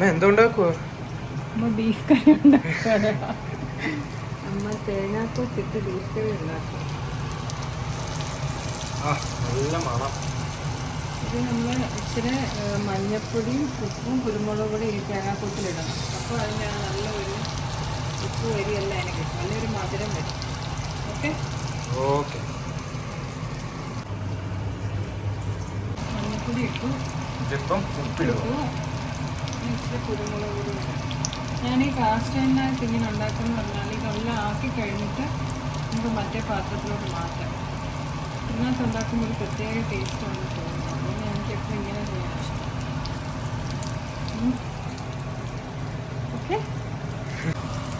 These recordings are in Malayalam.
അമ്മ എന്തുണ്ടാക്കുവോ അമ്മ ബീഫ് കറി അമ്മ ബീഫ് കറി ഉണ്ടാക്കും. ആ നല്ല മണം. ഇത് നമ്മൾ ഇച്ചിരി മഞ്ഞപ്പൊടിയും ഉപ്പും കുരുമുളക് പൊടി ഈ തേങ്ങാക്കൂട്ടിലിടണം അപ്പോൾ അതിന് നല്ല ഒരു ഉപ്പ് വരിയെല്ലാം അതിന് കിട്ടും. നല്ലൊരു മധുരം വരും. ഓക്കെ? ഓക്കെ. മഞ്ഞപ്പൊടി ഇട്ടു. ഇതിപ്പം ഞാൻ ഈ കാസ്റ്റ് എണ്ണായിട്ട് ഇങ്ങനെ ഉണ്ടാക്കുന്ന പറഞ്ഞാൽ ഇതെല്ലാം ആക്കി കഴിഞ്ഞിട്ട് നമുക്ക് മറ്റേ പാത്രത്തിലോട്ട് മാറ്റാം. ഇതിനകത്ത് ഉണ്ടാക്കുമ്പോൾ ഒരു പ്രത്യേക ടേസ്റ്റ് ആണ് തോന്നുന്നത്. അതുകൊണ്ട് എനിക്ക് എപ്പോഴും ഇങ്ങനെ ചെയ്യാൻ ഇഷ്ടം ഓക്കെ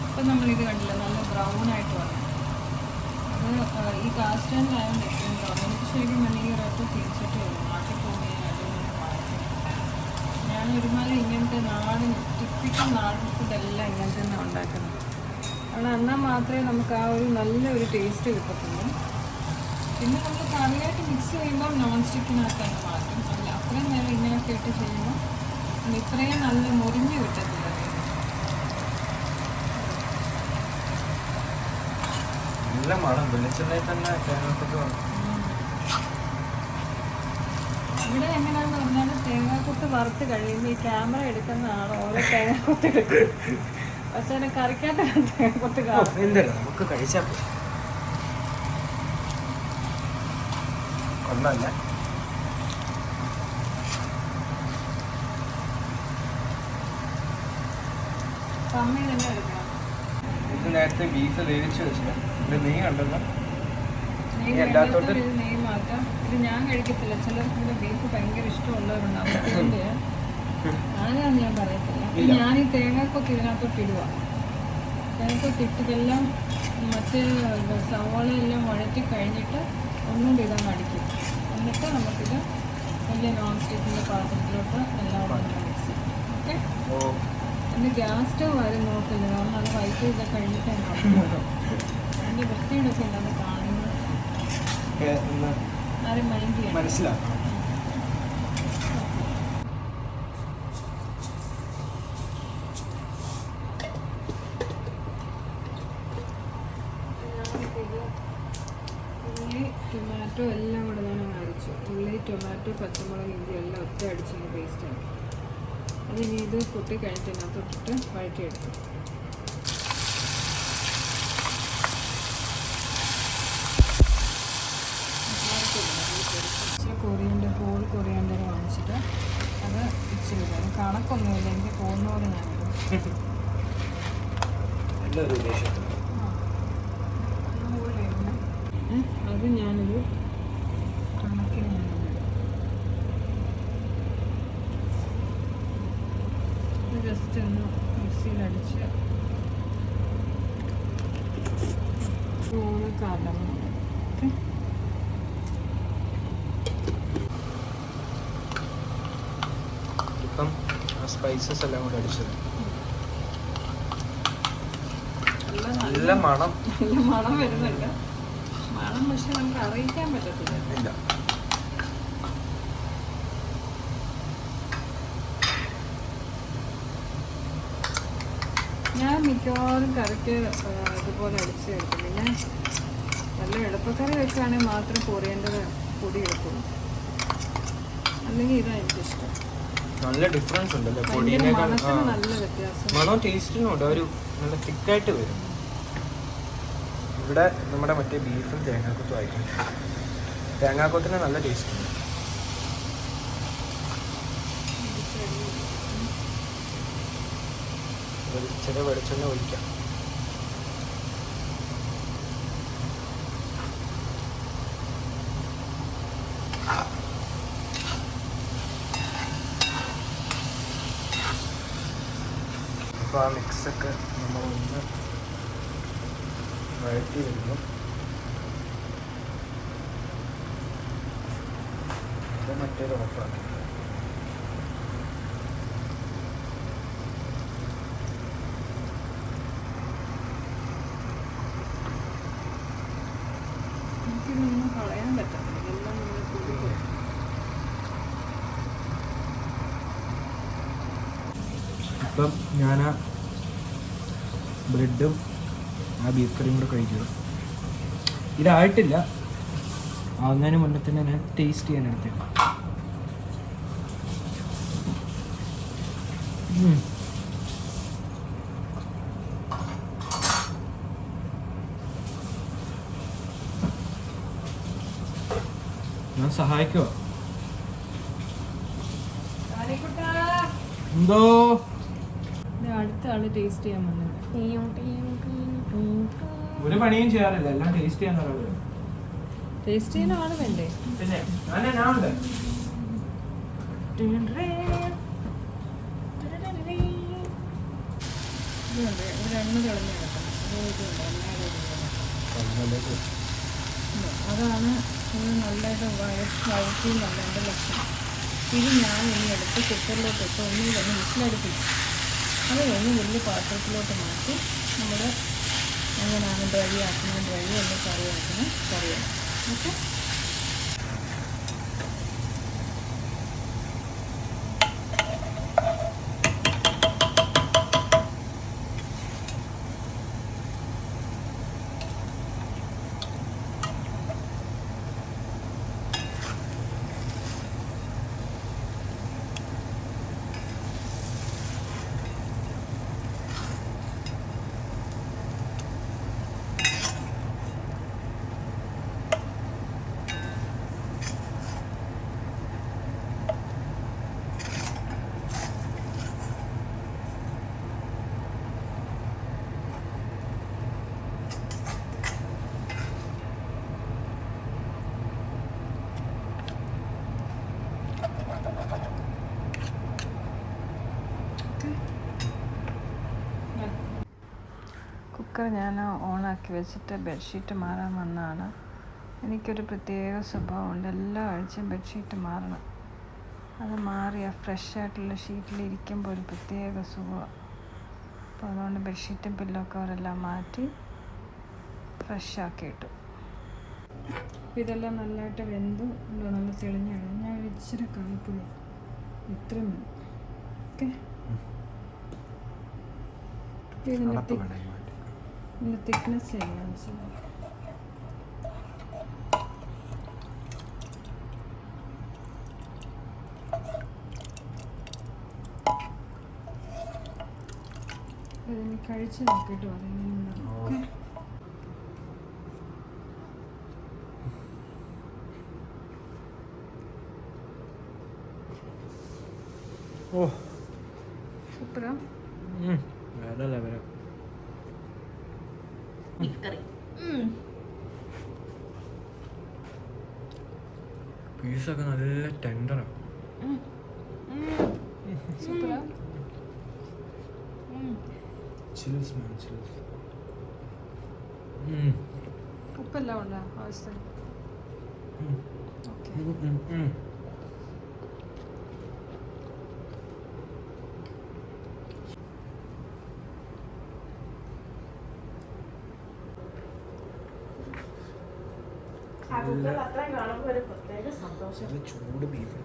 ഇപ്പം നമ്മളിത് കണ്ടില്ല നല്ല ബ്രൗൺ ആയിട്ട് വന്നു. അത് ഈ കാസ്റ്റ് എണ്ണായതുകൊണ്ട് എപ്പോഴും ടിപ്പിക്കൽ നാടൻ ഫുഡെല്ലാം ഇങ്ങനെ തന്നെ ഉണ്ടാക്കുന്നത്. അവിടെ എന്നാൽ മാത്രമേ നമുക്ക് ആ ഒരു നല്ലൊരു ടേസ്റ്റ് കിട്ടത്തുള്ളൂ. പിന്നെ നമ്മൾ കറിയായിട്ട് മിക്സ് ചെയ്യുമ്പോൾ നോൺ സ്റ്റിക്കിനകത്താണ് മാറ്റും. അല്ല അത്രയും നേരം ഇങ്ങനെയൊക്കെ ഇട്ട് ചെയ്യുമ്പോൾ ഇത്രയും നല്ല മുറിഞ്ഞ് കിട്ടത്തില്ല. നല്ല മണം. വെളിച്ചെണ്ണയിൽ തന്നെ തേങ്ങാക്കൊത്ത് വന്നു ഇവിടെ എങ്ങനെയാണെന്ന് പറഞ്ഞാൽ തേങ്ങാക്കൊത്ത് വറുത്ത് കഴിയുമ്പോൾ ഈ ക്യാമറ എടുക്കുന്നതാണ് ഓരോ തേങ്ങാക്കൊത്ത് എടുക്കുന്നത്. പക്ഷെ എന്നെ കറിക്കാത്ത തേങ്ങാക്കൊത്ത് കാണും. എന്തല്ല? നമുക്ക് കഴിച്ചാൽ ഇത് നേരത്തെ ബീഫ് വേവിച്ച് വെച്ചില്ല. ഇത് നീ കണ്ടല്ലോ എല്ലാത്തോട്ടും- ഇത് ഇത് ഞാൻ കഴിക്കത്തില്ല. ചിലർക്ക് ഇവിടെ ബീഫ് ഭയങ്കര ഞാൻ പറയത്തില്ല. ഇപ്പൊ ഞാൻ ഈ തേങ്ങാക്കൊക്കെ ഇതിനകത്തോട്ട് ഇടുക തേങ്ങാക്കൊക്കെ ഇട്ടിട്ടെല്ലാം മറ്റേ സവാളയെല്ലാം വഴറ്റി കഴിഞ്ഞിട്ട് ഒന്നുകൂടി ഇടാൻ മടിക്കും. എന്നിട്ട് നമുക്കിത് വലിയ നോൺ സ്റ്റിക്കിന്റെ പാത്രത്തിലോട്ട് എല്ലാം മിക്സ് ചെയ്യാം. ഓക്കെ? ഗ്യാസ് സ്റ്റവ് ആരും നോക്കില്ല കാരണം അത് വൈറ്റ് ചെയ്ത് കഴിഞ്ഞിട്ട് അതിന്റെ വൃത്തിയുടെ ഒക്കെ ഏ, ഒന്ന് മനസ്സിലാക്കാം മനസ്സിലാക്കണം. ടൊമാറ്റോ എല്ലാം കൂടെ ഞാൻ അരച്ചു. ഉള്ളി ടൊമാറ്റോ പച്ചമുളക് ഇഞ്ചി എല്ലാം ഒറ്റ അടിച്ച് പേസ്റ്റ് ആക്കി. അതിനി ഇത് പൊട്ടി കഴിഞ്ഞിട്ട് ഇതിനകത്തോട്ടിട്ട് വഴറ്റിയെടുത്തു കണക്കൊന്നുമില്ല. എനിക്ക് പോകുന്നോട് ഞാൻ അത് ഞാനൊരു കണക്കിന് ഞാനിടും ജസ്റ്റ് ഒന്ന് മിക്സിയിലടിച്ച് മൂന്ന് കടന്നു ഓക്കെ? ഇപ്പം സ്പൈസസ് എല്ലാം കൂടെ അടിച്ചത്. നല്ല മണം. നല്ല മണം. വരുന്നുണ്ട്. മണം പക്ഷെ നമുക്ക് അറിയിക്കാൻ പറ്റത്തില്ല. ഇല്ല. ഞാൻ മിക്കവാറും കറിക്ക് ഇതുപോലെ അടിച്ച് എടുക്കും പിന്നെ നല്ല എളുപ്പക്കറി വെച്ചാണെങ്കിൽ മാത്രം കൊറിയന്റെ പൊടി എടുക്കുള്ളൂ അല്ലെങ്കിൽ ഇതാണ് എനിക്കിഷ്ടം. നല്ല ഡിഫറൻസ് ഉണ്ട് അല്ലേ പൊടിയേക്കാൾ മണോ മണത്തിന് നല്ല വ്യത്യാസം. മണവും ടേസ്റ്റിനും ഉണ്ട് ഒരു നല്ല തിക്കായിട്ട് വരും. ഇവിടെ നമ്മുടെ മറ്റേ ബീഫും തേങ്ങാക്കൊത്തും ആയിട്ടുണ്ട് തേങ്ങാക്കൊത്തിന് നല്ല ടേസ്റ്റ് ഉണ്ട്. ചെറിയ വെളിച്ചെണ്ണ ഒഴിക്കാം. അപ്പോൾ ആ മിക്സൊക്കെ നമ്മളൊന്ന് വഴറ്റി വരുന്നു അപ്പോൾ മറ്റേത് ഓഫാക്കി എനിക്കിതൊന്നും കളയാൻ പറ്റത്തില്ല ഇതെല്ലാം നമ്മൾ ഇപ്പം ഞാൻ ആ ബ്രെഡും ആ ബീഫ് കറിയും കൂടെ കഴിക്കുക. ഇതായിട്ടില്ല. ആവുന്നതിന് മുന്നേ തന്നെ ഞാൻ ടേസ്റ്റ് ചെയ്യാൻ എടുത്തേ. ഞാൻ സഹായിക്കോ എന്തോ? അടുത്ത ആൾ ടേസ്റ്റ് ചെയ്യാൻ വന്നത്. ഒരു പണിയും ചെയ്യാറില്ല. എല്ലാം ടേസ്റ്റ് ചെയ്യാൻ അറിയാം ടേസ്റ്റ് ചെയ്യുന്ന ആൾ വേണ്ടേ? പിന്നെ ഞാൻ ഉണ്ട്. അതാണ് ഇത് നല്ലതായിട്ട് വഴറ്റി നല്ലതിന്റെ ലക്ഷണം. ഇത് ഞാൻ ഇനി എടുത്ത് കുക്കറിലോട്ട് ഇട്ട് തന്നെ മിസ്സിലടുപ്പിക്കും അത് കഴിഞ്ഞ് വലിയ പാത്രത്തിലോട്ട് മാറ്റി നമ്മൾ എങ്ങനെയാണ് ഡ്രൈ ആക്കുന്നത് ഡ്രൈ ഒന്ന് കറി ആക്കുന്നത് കറിയാണ്. ഓക്കെ? കുക്കർ ഞാൻ ഓണാക്കി വെച്ചിട്ട് ബെഡ്ഷീറ്റ് മാറാൻ വന്നതാണ്. എനിക്കൊരു പ്രത്യേക സ്വഭാവമുണ്ട്. എല്ലാ ആഴ്ചയും ബെഡ്ഷീറ്റ് മാറണം. അത് മാറിയ ഫ്രഷ് ആയിട്ടുള്ള ഷീറ്റിൽ ഇരിക്കുമ്പോൾ ഒരു പ്രത്യേക സുഖമാണ് അപ്പോൾ അതുകൊണ്ട് ബെഡ്ഷീറ്റും പില്ലോ കവറെല്ലാം മാറ്റി ഫ്രഷ് ആക്കി ഇട്ടു. അപ്പോൾ ഇതെല്ലാം നല്ലതായിട്ട് വെന്തു. നല്ല തെളിഞ്ഞാണ്. ഞാൻ ഇച്ചിരി കായ്പൊടി ഇത്രയും മതി. ഓക്കെ? ഇതിന്റെ ഇതിന്റെ തിക്നെസ് ചെയ്യാൻ മനസ്സിലായി ഇതിന് കഴിച്ച് നോക്കിയിട്ട് പറയാം. ഓക്കെ ഓ. സൂപ്പറാ. ഉം. വേറെ കറി പീസൊക്കെ നല്ല ടെൻഡറാണ് സൂപ്പറാ. ചിൽസ് മാൻ ചിൽസ്. ഉപ്പെല്ലാം ഉണ്ടോ ആവശ്യത്തിന്? ഓക്കെ. ചൂട് ബീഫ്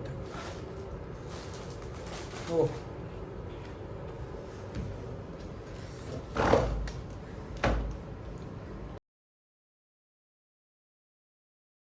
ഓ.